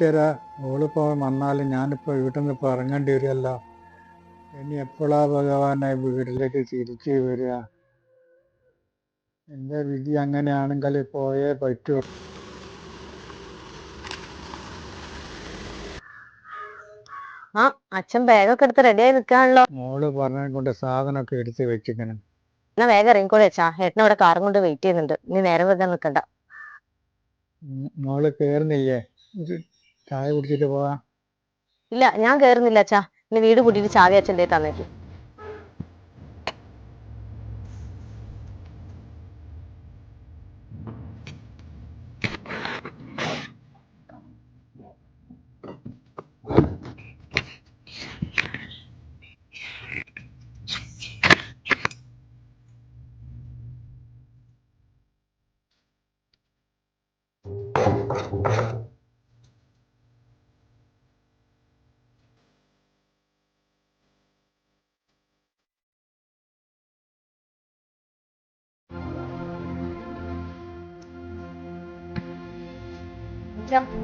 ഈശ്വര ഓളിപ്പോ വന്നാലും ഞാനിപ്പോൾ വീട്ടിൽ നിന്ന് ഇപ്പോൾ ഇറങ്ങേണ്ടി വരുമല്ലോ ഇനി എപ്പോഴാ ഭഗവാനെ വീട്ടിലേക്ക് തിരിച്ചു വരിക? എന്റെ വിധി അങ്ങനെയാണെങ്കിൽ പോയേ പറ്റൂ. ആ അച്ഛൻ ബാഗൊക്കെ എടുത്ത് റെഡിയായി നിൽക്കാണല്ലോ മോൾ പറഞ്ഞ കൊണ്ട് സാധനമൊക്കെ എടുത്ത് വെച്ചിങ്ങനെ എന്നാ വേഗം ഇറങ്ങിക്കോളെ അച്ഛാ. ഏട്ടൻ ഇവിടെ കാറും കൊണ്ട് വെയിറ്റ് ചെയ്യുന്നുണ്ട്. നീ നേരം വെക്കാൻ നിൽക്കണ്ട. മോൾ കേറുന്നില്ലേ? ചായ കുടിച്ചിട്ട് പോവാ. ഇല്ല ഞാൻ കേറുന്നില്ല അച്ഛാ. ഇനി വീട് പൂട്ടിയിട്ട് ചാവി അച്ഛന്റെ തന്നേക്ക്.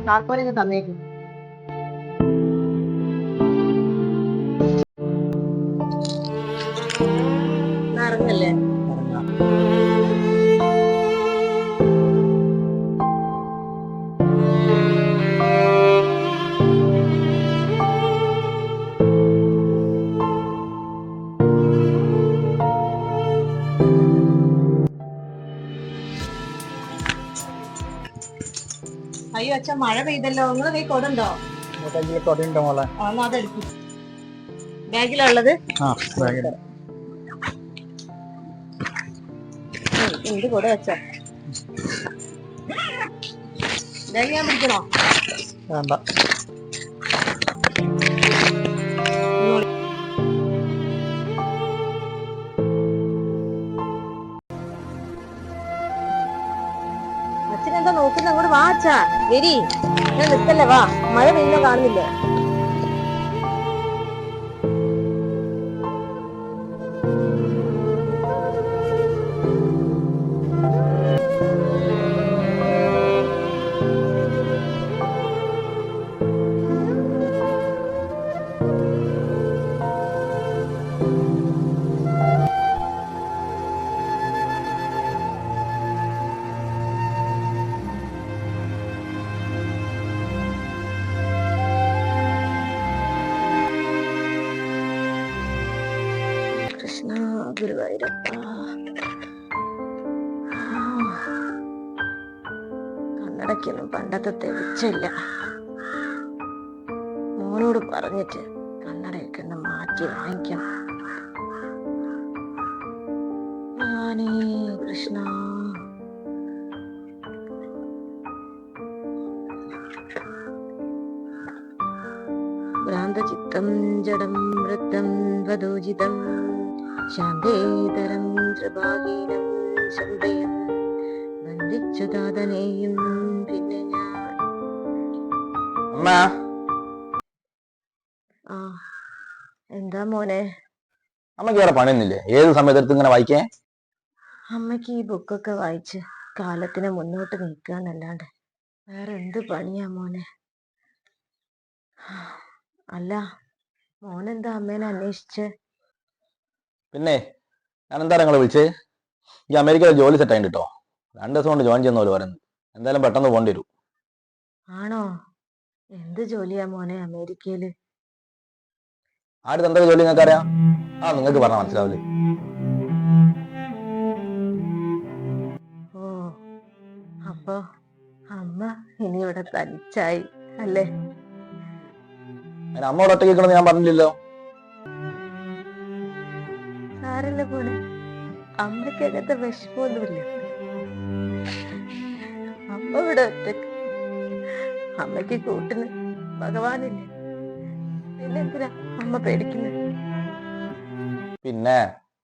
താക്കോലിന് തന്നേക്ക്. അയ്യോ അച്ഛൻ മഴ പെയ്തല്ലോ. നിങ്ങൾ കൈ കൊടുണ്ടോ കൊടയുണ്ടോ മോളെ? എന്നാ ബാഗിലുള്ളത്? ആ ബാഗിൽ എന്ത് കൊടു അച്ഛ? ബാഗ് ഞാൻ പിടിക്കണോ? വേണ്ട. അച്ഛാ വരി. ഞാൻ നിൽക്കല്ലേ വാ. മഴ പെയ്യുന്ന കാണുന്നില്ലേ? ഗുരുവായൂരപ്പ കണ്ണടയ്ക്കൊന്നും പണ്ടത്തെ തെളിച്ചില്ല മോനോട് പറഞ്ഞിട്ട് കണ്ണടയൊക്കെ ഒന്ന് മാറ്റി വാങ്ങിക്കണം ഭഗവാനേ കൃഷ്ണ. ഭ്രാന്തചിത്തം ജഡം വൃത്തം വധോജിതം ശാന്തേതരം ത്രിഭാഗീനം ശബ്ദയം ബന്ധിച്ചു താതനെയും പിന്നെ ഞാൻ. അമ്മ. ആ എന്താ മോനെ? അമ്മയ്ക്ക് വേറെ പണിയൊന്നുമില്ലേ? ഏത് സമയത്ത് ഇങ്ങനെ വായിക്കേ? അമ്മയ്ക്ക് ഈ ബുക്കൊക്കെ വായിച്ച് കാലത്തിനെ മുന്നോട്ട് നിൽക്കാന്നല്ലാണ്ട് വേറെ എന്ത് പണിയാ മോനെ? അല്ല മോനെന്താ അമ്മേനെ അന്വേഷിച്ച്? പിന്നെ ഞാൻ എന്താ നിങ്ങളെ വിളിച്ച്? ഈ അമേരിക്കയിൽ ജോലി സെറ്റ് ആയിട്ട് കേട്ടോ രണ്ട് ദിവസം കൊണ്ട് ജോയിൻ ചെയ്യുന്ന പോലെ പറയുന്നത് എന്തായാലും പെട്ടെന്ന് പോകേണ്ടി വരും. ആണോ? എന്ത് ജോലിയാ മോനെ അമേരിക്കയിൽ? ആടുത്ത് എന്തൊക്കെ ജോലി നിങ്ങൾക്ക് അറിയാം ആ നിങ്ങൾക്ക് പറഞ്ഞാൽ മനസ്സിലാവില്ലേ? ഓ അപ്പോ അമ്മ ഇനി ഇവിടെ തനിച്ചായി അല്ലേ? അമ്മ ഇവിടെ ഒറ്റയ്ക്ക് നിൽക്കണമെന്ന് ഞാൻ പറഞ്ഞില്ലല്ലോ. സാരല്ല പോലെ അമ്മയ്ക്ക് അങ്ങനത്തെ വിഷമമൊന്നുമില്ല. അമ്മ ഇവിടെ ഒറ്റയ്ക്ക്. അമ്മയ്ക്ക് കൂട്ടിന് ഭഗവാനില്ലേ. പിന്നെന്തിനാ അമ്മ പേടിക്കുന്നത് പിന്നെ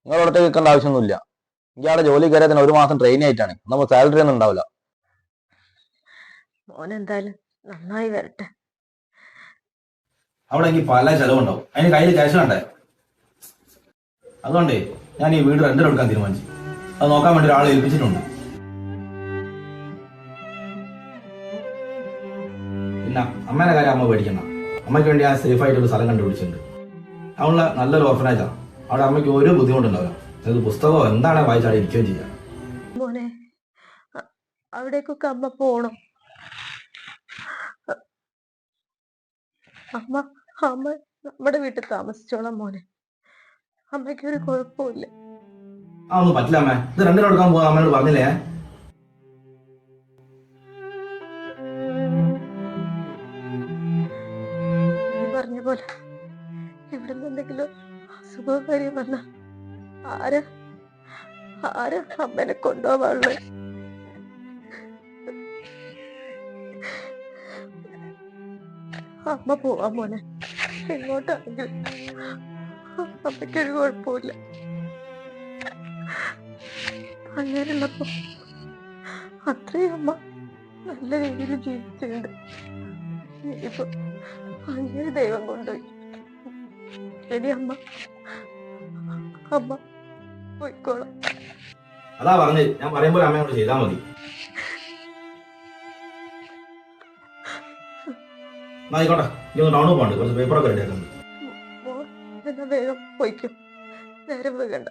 നിങ്ങൾ ഒറ്റയ്ക്ക് നിൽക്കേണ്ട ആവശ്യമൊന്നുമില്ല. എനിക്ക് അവിടെ ജോലി കയറിയതിന് ഒരു മാസം ട്രെയിൻ ആയിട്ടാണ്. നമ്മൾ സാലറി ഒന്നും ഉണ്ടാവില്ല. മോൻ എന്തായാലും നന്നായി വരട്ടെ. അവിടെ എനിക്ക് പല ചെലവുണ്ടാവും. അതിന് കയ്യിൽ ക്യാഷ് വേണ്ടേ? അതുകൊണ്ടേ ഞാൻ ഈ വീട് റെന്റിൽ എടുക്കാൻ തീരുമാനിച്ചു. അത് നോക്കാൻ വേണ്ടി ഒരാളെ ഏൽപ്പിച്ചിട്ടുണ്ട്. പിന്നെ അമ്മേനെ കാര്യം അമ്മ പേടിക്കണം അമ്മയ്ക്ക് വേണ്ടി ഞാൻ സേഫ് ആയിട്ട് ഒരു സ്ഥലം കണ്ടുപിടിച്ചിട്ടുണ്ട്. അവളുടെ നല്ലൊരു ഓർഫനേജാണ് അവിടെ അമ്മയ്ക്ക് ഒരു ബുദ്ധിമുട്ടുണ്ടാവില്ല. അതായത് പുസ്തകമോ എന്താണ് വായിച്ചാൽ ഇരിക്കുകയും ചെയ്യാം. അവിടേക്കൊക്കെ അമ്മ പോണം. അമ്മ അമ്മ നമ്മുടെ വീട്ടിൽ താമസിച്ചോളാം മോനെ. അമ്മയ്ക്ക് ഒരു കുഴപ്പമില്ല പറ്റില്ല അമ്മേ. ഇത് രണ്ടിനും എടുക്കാൻ പോകാൻ അമ്മയോട് പറഞ്ഞില്ലേ? നീ പറഞ്ഞ പോലെ ഇവിടുന്ന് എന്തെങ്കിലും അസുഖവും കാര്യം വന്ന ആര്? ആര് അമ്മനെ കൊണ്ടുപോവാൾ അമ്മ പോവാ മോനെ. എങ്ങോട്ടാണെങ്കിലും. അമ്മയ്ക്കൊരു കുഴപ്പമില്ല അങ്ങനെയുള്ളപ്പോ അത്രയും അമ്മ നല്ല രീതിയിൽ ജീവിച്ചിട്ടുണ്ട് ഇപ്പൊ അങ്ങനെ ദൈവം കൊണ്ടുപോയി ഇനി അമ്മ അമ്മ പോയിക്കോളാം അതാ പറഞ്ഞു. ഞാൻ പറയുമ്പോൾ അമ്മയോട് ചെയ്താൽ മതി. ആയിക്കോട്ടെ. ഇനി ഒന്ന് ടൗണിൽ പോകണ്ട്. കുറച്ച് പേപ്പറൊക്കെ മോൻ എന്നാ വേഗം പോയിക്കും നേരം വേഗണ്ട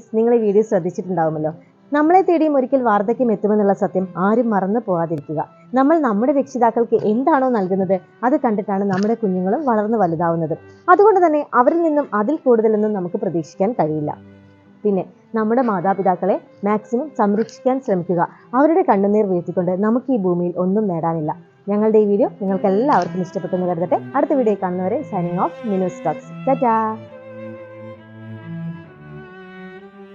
ഗൈസ് നിങ്ങൾ ഈ വീഡിയോ ശ്രദ്ധിച്ചിട്ടുണ്ടാവുമല്ലോ. നമ്മളെ തേടിയും ഒരിക്കൽ വാർദ്ധക്യം എത്തുമെന്നുള്ള സത്യം ആരും മറന്നു പോകാതിരിക്കുക നമ്മൾ നമ്മുടെ രക്ഷിതാക്കൾക്ക് എന്താണോ നൽകുന്നത് അത് കണ്ടിട്ടാണ് നമ്മുടെ കുഞ്ഞുങ്ങളും വളർന്നു വലുതാവുന്നത്. അതുകൊണ്ട് തന്നെ അവരിൽ നിന്നും അതിൽ കൂടുതലൊന്നും നമുക്ക് പ്രതീക്ഷിക്കാൻ കഴിയില്ല. പിന്നെ നമ്മുടെ മാതാപിതാക്കളെ മാക്സിമം സംരക്ഷിക്കാൻ ശ്രമിക്കുക. അവരുടെ കണ്ണുനീർ വീഴ്ത്തിക്കൊണ്ട് നമുക്ക് ഈ ഭൂമിയിൽ ഒന്നും നേടാനില്ല. ഞങ്ങളുടെ ഈ വീഡിയോ നിങ്ങൾക്ക് എല്ലാവർക്കും ഇഷ്ടപ്പെട്ടെന്ന് കരുതട്ടെ. അടുത്ത വീഡിയോ കാണുന്നവരെ signing off Minu Stokes tata